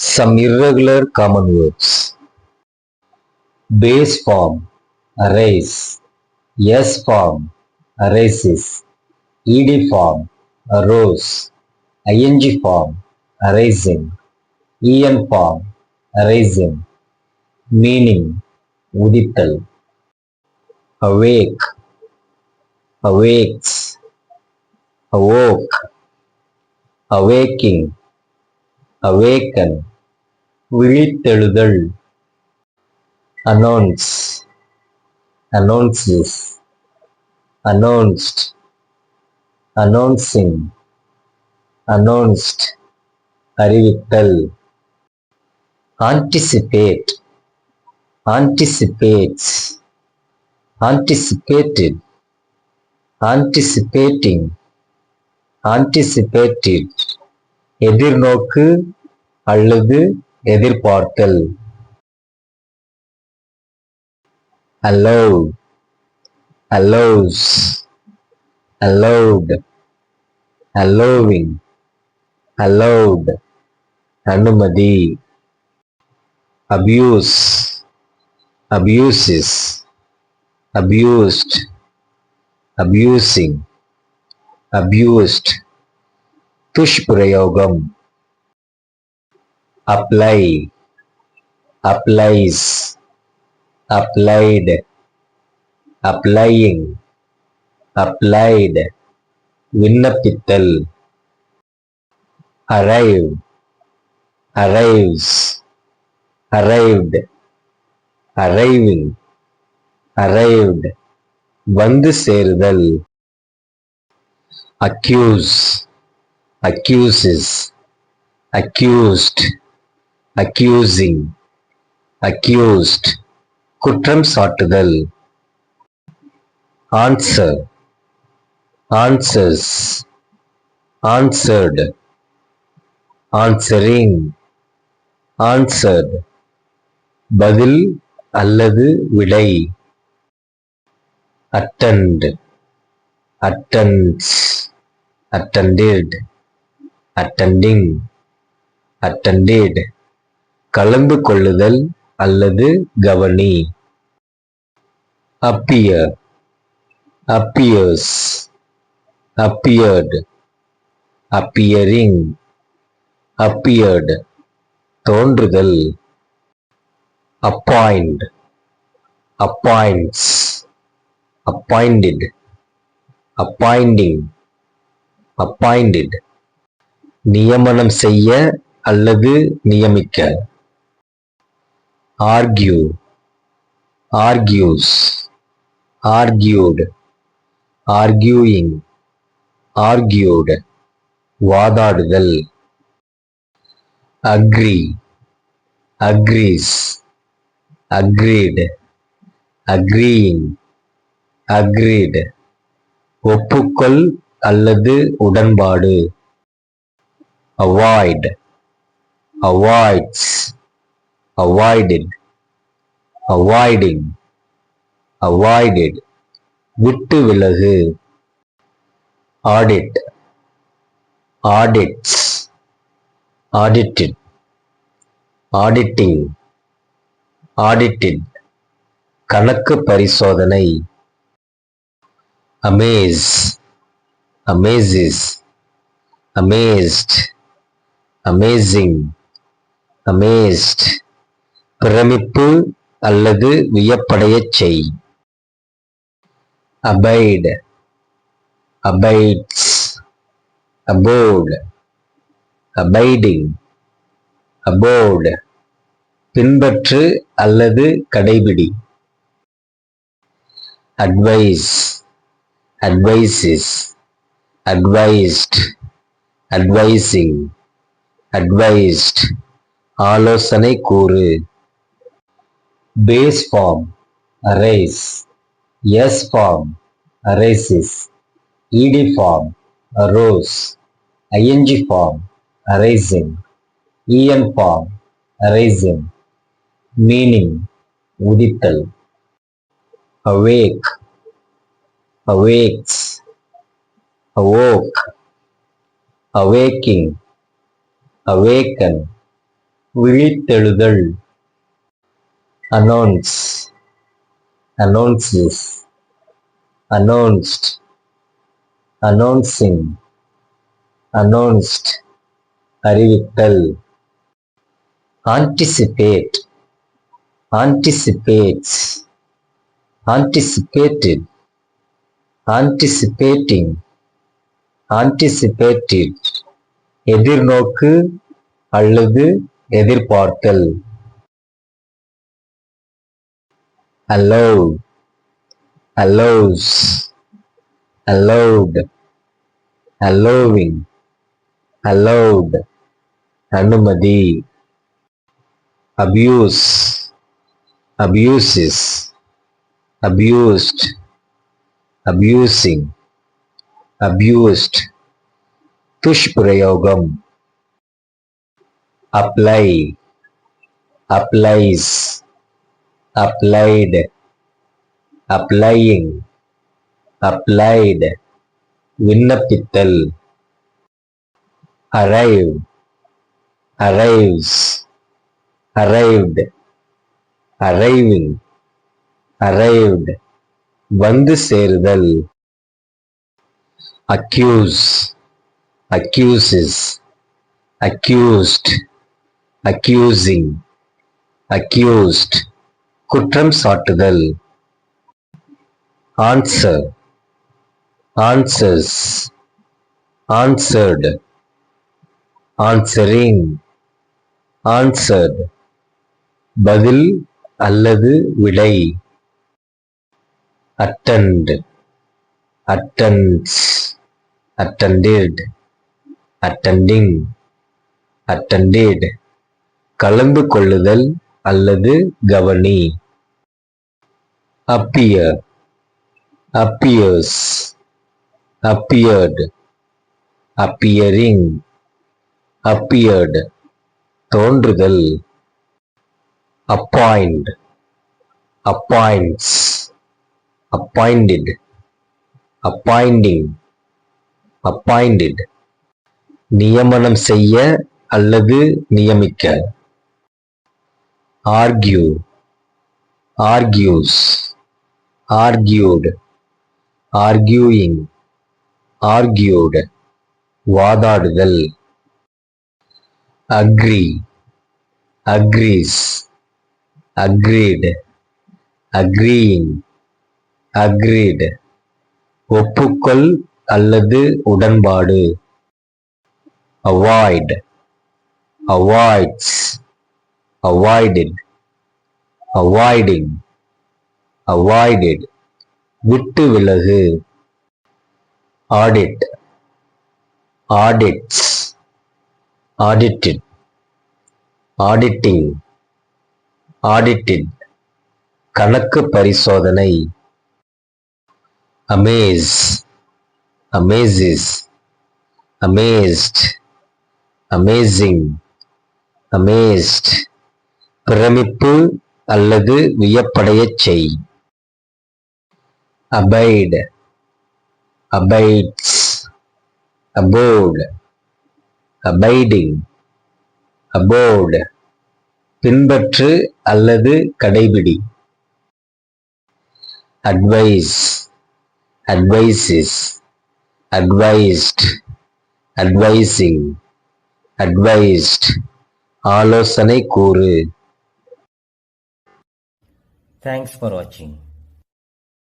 Some irregular common words. Base form, race. S form, races. ED form, rose. ING form, raising. EN form, raising. Meaning, Udital. Awake, awakes. Awoke, awaking, awaken. விழித்தெழுதல் announce announces announced announcing announced அறிவித்தல் anticipate anticipates anticipated anticipating anticipated எதிர்நோக்கு அல்லது எதிர்பார்த்தல் allow allows allowed allowing allowed அனுமதி abuse abuses abused abusing abused துஷ்பிரயோகம் apply applies applied applying applied விண்ணப்பித்தல் arrive arrives arrived arriving arrived வந்து சேருதல் accuse accuses accused accusing accused குற்றம் சாட்டுதல் answer answers answered answering answered பதில் அல்லது விடை attend attends attended attending attended கலந்து கொள்ளுதல் அல்லது கவனி appear appears appeared appearing appeared தோன்றுதல் appoint appoints appointed appointing appointed நியமனம் செய்ய அல்லது நியமிக்க argue argues argued arguing argued வாதாடுதல் agree agrees agreed agreeing agreed ஒப்புக்கொள் அல்லது உடன்பாடு avoid avoids avoided avoiding avoided விட்டு விலகு audit audits audited auditing audited கணக்கு பரிசோதனை amaze amazes amazed amazing amazed பிரமிப்பு அல்லது வியப்படையச் செய் abide abides abode abiding abode பின்பற்று அல்லது கடைபிடி advise advises advised advising advised ஆலோசனை கூறு base form arise s form arises ed form arose ing form arising en form arising meaning உதித்தல் awake awakes awoke awaking awaken விழித்தெழுதல் announce announces announced announcing announced அறிவித்தல் anticipate anticipates anticipated anticipating anticipated எதிர்நோக்கு அல்லது எதிர்பார்த்தல் allow allows allowed allowing allowed அனுமதி abuse abuses abused abusing abused துஷ்பிரயோகம் apply applies applied applying applied விண்ணப்பித்தல் arrive arrives arrived arriving arrived வந்து சேருதல் accuse accuses accused accusing accused குற்றம் சாட்டுதல் answer answers answered answering answer பதில் அல்லது விடை attend attends attended attending attended கலந்து கொள்ளுதல் அல்லது கவனி appear appears appeared appearing appeared தோன்றுதல் appoint appoints appointed appointing appointed நியமனம் செய்ய அல்லது நியமிக்க argue argues argued arguing argued வாதாடுதல் agree agrees agreed agreeing agreed ஒப்புக்கொள் அல்லது உடன்பாடு avoid avoids avoided avoiding avoided விட்டு விலகு audit audits audited auditing audited கணக்கு பரிசோதனை amaze amazes amazed amazing amazed பிரமிப்பு அல்லது வியப்படையச் செய் abide abides abode abiding abode பின்பற்று அல்லது கடைபிடி advise advises advised advising advised ஆலோசனை கூறு தேங்க்ஸ் ஃபார் வாட்சிங்